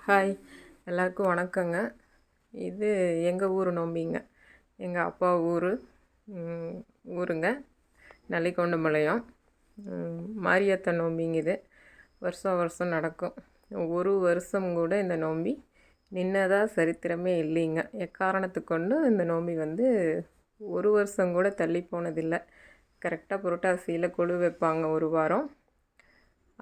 Hi எல்லாருக்கும் வணக்கங்க. இது எங்கள் ஊர் நோம்பிங்க. எங்கள் அப்பா ஊர் ஊருங்க. நல்லிக்கொண்டம்பாளையம் ம், மாரியத்த நோம்பிங்க இது. வருஷம் வருஷம் நடக்கும். ஒரு வருஷம் கூட இந்த நோம்பி நின்னதாக சரித்திரமே இல்லைங்க. எக்காரணத்து கொண்டு இந்த நோம்பி வந்து ஒரு வருஷம் கூட தள்ளி போனதில்லை. கரெக்டாக புரட்டாசியில் கொழு வைப்பாங்க ஒரு வாரம்.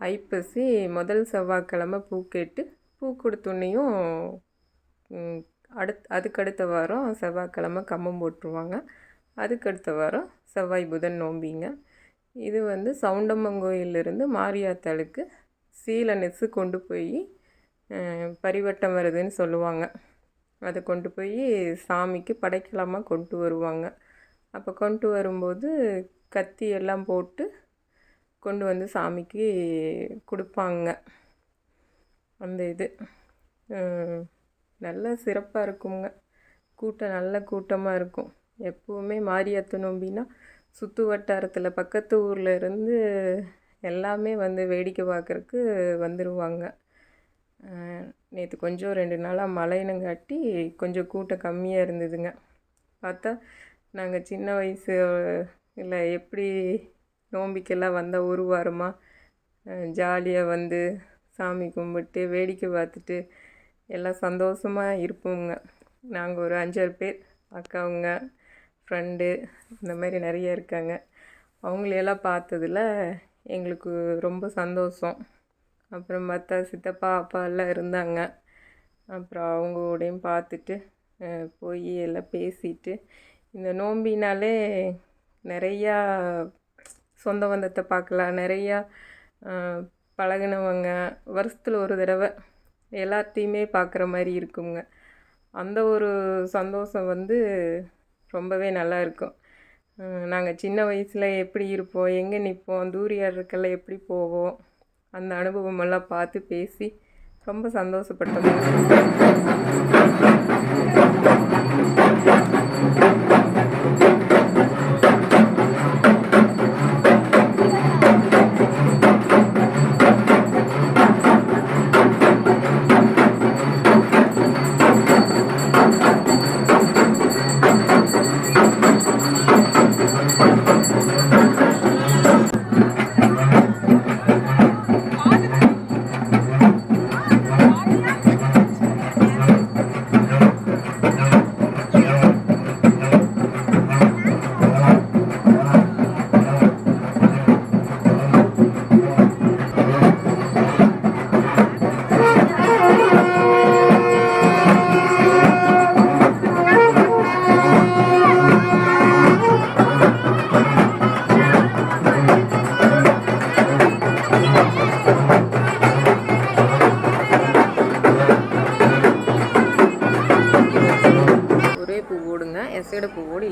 ஐப்பசி முதல் செவ்வாய்க்கிழமை பூ கேட்டு பூ கொடுத்தோன்னையும் அடுத் அதுக்கடுத்த வாரம் செவ்வாய்க்கிழமை கம்பம் போட்டுருவாங்க. அதுக்கடுத்த வாரம் செவ்வாய் புதன் நோம்பிங்க. இது வந்து சவுண்டம்மங்கோயிலிருந்து மாரியாத்தாளுக்கு சீலை நெசு கொண்டு போய் பரிவட்டம் வருதுன்னு சொல்லுவாங்க. அதை கொண்டு போய் சாமிக்கு படைக்கலாமா கொண்டு வருவாங்க. அப்போ கொண்டு வரும்போது கத்தி எல்லாம் போட்டு கொண்டு வந்து சாமிக்கு கொடுப்பாங்க. அந்த இது. நல்லா நல்ல சிறப்பாக இருக்குங்க. கூட்டம் நல்ல கூட்டமாக இருக்கும். எப்போவுமே மாரியாத்து நோம்பின்னா சுற்று வட்டாரத்தில் பக்கத்து ஊரில் இருந்து எல்லாமே வந்து வேடிக்கை பார்க்குறக்கு வந்துடுவாங்க நேற்று கொஞ்சம் ரெண்டு நாளாக மழைனுங்காட்டி கொஞ்சம் கூட்டம் கம்மியாக இருந்ததுங்க. பார்த்தா நாங்கள் சின்ன வயசு இல்லை எப்படி நோம்பிக்கெல்லாம் வந்தால் ஒரு வாரமாக ஜாலியாக வந்து சாமி கும்பிட்டு வேடிக்கை பார்த்துட்டு எல்லாம் சந்தோஷமாக இருப்போங்க. நாங்கள் ஒரு அஞ்சாறு பேர் அக்காவுங்க ஃப்ரெண்டு இந்த மாதிரி நிறைய இருக்காங்க. அவங்களையெல்லாம் பார்த்ததுல எங்களுக்கு ரொம்ப சந்தோஷம். அப்புறம் பார்த்தா சித்தப்பா அப்பா எல்லாம் இருந்தாங்க. அப்புறம் அவங்களோடையும் பார்த்துட்டு போய் எல்லாம் பேசிட்டு இந்த நோம்பினாலே நிறையா சொந்த பந்தத்தை பார்க்கலாம் நிறையா பழகுனவங்க வருஷத்தில் ஒரு தடவை எல்லாத்தையுமே பார்க்குற மாதிரி இருக்குங்க. அந்த ஒரு சந்தோஷம் வந்து ரொம்பவே நல்லா இருக்கும். நாங்கள் சின்ன வயசில் எப்படி இருப்போம் எங்கே நிற்போம் தூரியாடுறக்கெல்லாம் எப்படி போவோம் அந்த அனுபவமெல்லாம் பார்த்து பேசி ரொம்ப சந்தோஷப்பட்டோம் ஒரே